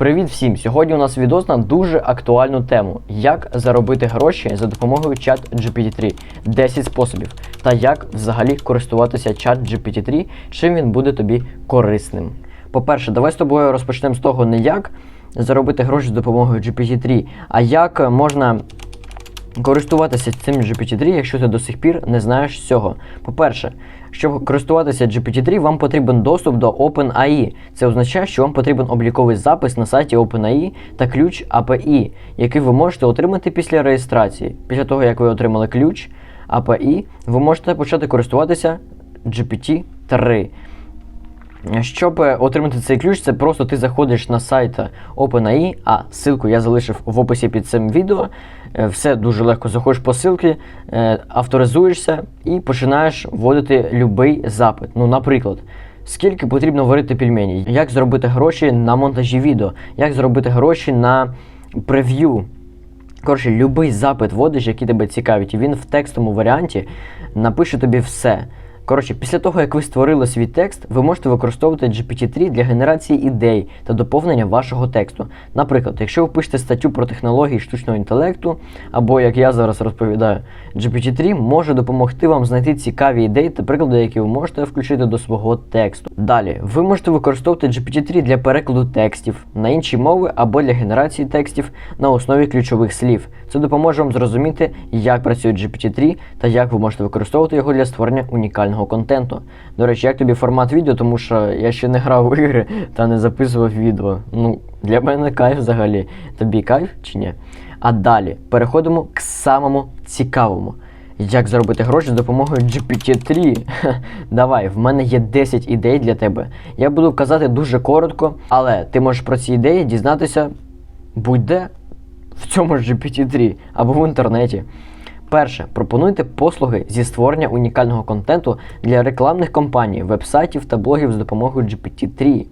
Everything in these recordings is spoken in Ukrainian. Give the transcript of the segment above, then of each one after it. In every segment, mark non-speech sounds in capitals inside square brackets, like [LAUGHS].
Привіт всім! Сьогодні у нас відос на дуже актуальну тему: як заробити гроші за допомогою чат GPT-3. 10 способів. Та як взагалі користуватися чат GPT-3, чим він буде тобі корисним. По-перше, давай з тобою розпочнемо з того, не як заробити гроші з допомогою GPT-3, а як можна користуватися цим GPT-3, якщо ти до сих пір не знаєш цього. По-перше, щоб користуватися GPT-3, вам потрібен доступ до OpenAI. Це означає, що вам потрібен обліковий запис на сайті OpenAI та ключ API, який ви можете отримати після реєстрації. Після того, як ви отримали ключ API, ви можете почати користуватися GPT-3. Щоб е, отримати цей ключ, це просто ти заходиш на сайт OpenAI, а ссылку я залишив в описі під цим відео. Е, Все дуже легко заходиш по ссылці, е, авторизуєшся і починаєш вводити будь-який запит. Ну, наприклад, скільки потрібно варити пельмені, як зробити гроші на монтажі відео, як зробити гроші на прев'ю. Коротше, будь-який запит вводиш, який тебе цікавить, і він в текстовому варіанті напише тобі все. Коротше, після того, як ви створили свій текст, ви можете використовувати GPT-3 для генерації ідей та доповнення вашого тексту. Наприклад, якщо ви пишете статтю про технології штучного інтелекту, або як я зараз розповідаю, GPT-3 може допомогти вам знайти цікаві ідеї та приклади, які ви можете включити до свого тексту. Далі, ви можете використовувати GPT-3 для перекладу текстів на інші мови або для генерації текстів на основі ключових слів. Це допоможе вам зрозуміти, як працює GPT-3 та як ви можете використовувати його для створення унікального контенту. До речі, як тобі формат відео, тому що я ще не грав в ігри та не записував відео. Ну, для мене кайф взагалі. Тобі кайф чи ні? А далі переходимо к самому цікавому. Як заробити гроші з допомогою GPT-3? [LAUGHS] Давай, в мене є 10 ідей для тебе. Я буду вказати дуже коротко, але ти можеш про ці ідеї дізнатися будь-де в цьому ж GPT-3 або в інтернеті. Перше, пропонуйте послуги зі створення унікального контенту для рекламних кампаній, вебсайтів та блогів з допомогою GPT-3.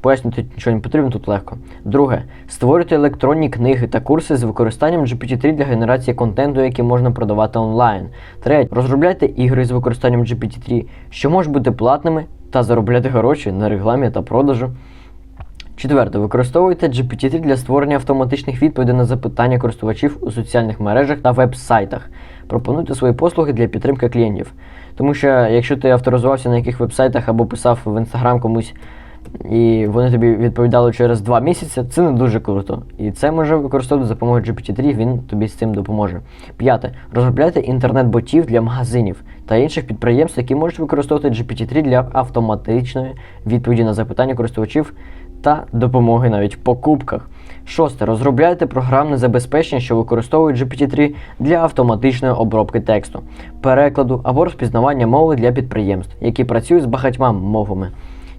Пояснити нічого не потрібно, тут легко. Друге, створюйте електронні книги та курси з використанням GPT-3 для генерації контенту, який можна продавати онлайн. Третє, розробляйте ігри з використанням GPT-3, що можуть бути платними та заробляти гроші на рекламі та продажу. Четверте, використовуйте GPT-3 для створення автоматичних відповідей на запитання користувачів у соціальних мережах та веб-сайтах. Пропонуйте свої послуги для підтримки клієнтів. Тому що якщо ти авторизувався на яких веб-сайтах або писав в інстаграм комусь, і вони тобі відповідали через 2 місяці, це не дуже круто. І це може використовувати за допомогою GPT-3, він тобі з цим допоможе. П'яте. Розробляйте інтернет-ботів для магазинів та інших підприємств, які можуть використовувати GPT-3 для автоматичної відповіді на запитання користувачів та допомоги навіть в покупках. Шосте. Розробляйте програмне забезпечення, що використовують GPT-3 для автоматичної обробки тексту, перекладу або розпізнавання мови для підприємств, які працюють з багатьма мовами.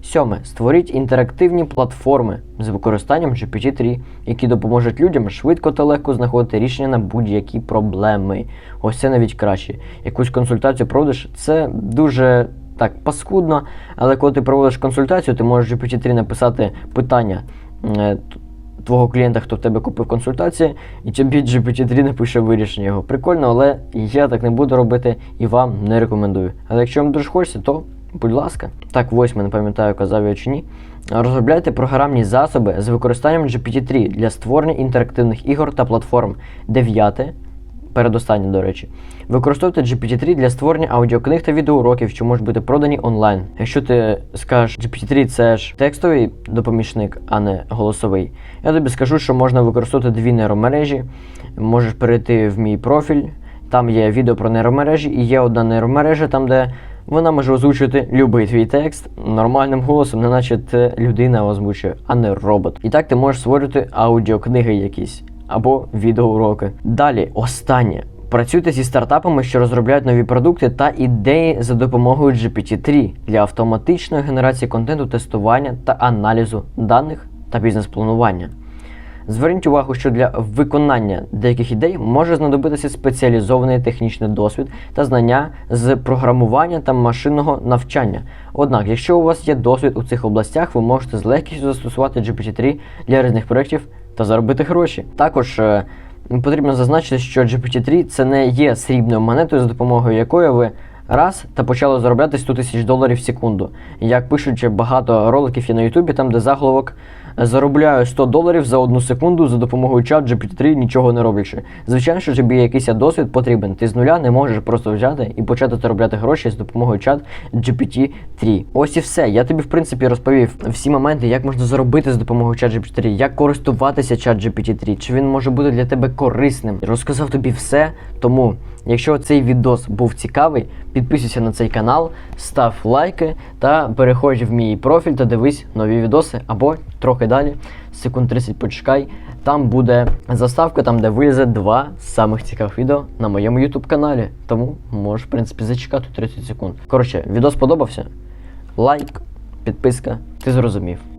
Сьоме. Створіть інтерактивні платформи з використанням GPT-3, які допоможуть людям швидко та легко знаходити рішення на будь-які проблеми. Ось це навіть краще. Якусь консультацію проводиш, це дуже так паскудно, але коли ти проводиш консультацію, ти можеш GPT-3 написати питання е, твого клієнта, хто в тебе купив консультації, і тобі GPT-3 напише вирішення його. Прикольно, але я так не буду робити і вам не рекомендую. Але якщо вам дуже хочеться, то будь ласка. Так, восьме, не пам'ятаю, казав я чи ні. Розробляйте програмні засоби з використанням GPT-3 для створення інтерактивних ігор та платформ. Дев'яте. Передостаннє, до речі. Використовуйте GPT-3 для створення аудіокниг та відеоуроків, що можуть бути продані онлайн. Якщо ти скажеш, GPT-3 це ж текстовий допомічник, а не голосовий, я тобі скажу, що можна використовувати дві нейромережі. Можеш перейти в мій профіль, там є відео про нейромережі, і є одна нейромережа, там, де вона може озвучувати будь-який твій текст нормальним голосом, неначе це людина озвучує, а не робот. І так ти можеш створювати аудіокниги якісь або відеоуроки. Далі, останнє. Працюйте зі стартапами, що розробляють нові продукти та ідеї за допомогою GPT-3 для автоматичної генерації контенту, тестування та аналізу даних та бізнес-планування. Зверніть увагу, що для виконання деяких ідей може знадобитися спеціалізований технічний досвід та знання з програмування та машинного навчання. Однак, якщо у вас є досвід у цих областях, ви можете з легкістю застосувати GPT-3 для різних проєктів та заробити гроші. Також е, потрібно зазначити, що GPT-3 це не є срібною монетою, за допомогою якої ви раз та почали заробляти 100 тисяч доларів в секунду. Як пишуть багато роликів є на Ютубі, там де заголовок Заробляю 100 доларів за одну секунду за допомогою чат GPT-3, нічого не роблячи. Звичайно, що тобі якийсь досвід потрібен. Ти з нуля не можеш просто взяти і почати заробляти гроші з допомогою чат GPT-3. Ось і все. Я тобі, в принципі, розповів всі моменти, як можна заробити з допомогою чат GPT-3, як користуватися чат GPT-3, чи він може бути для тебе корисним. Розказав тобі все. Тому, якщо цей відос був цікавий, підписуйся на цей канал, став лайки та переходь в мій профіль та дивись нові відоси або трохи далі, секунд 30 почекай. Там буде заставка, там де вилізе два самих цікавих відео на моєму YouTube каналі. Тому можеш, в принципі, зачекати 30 секунд. Коротше, відео сподобався? Лайк, підписка, ти зрозумів.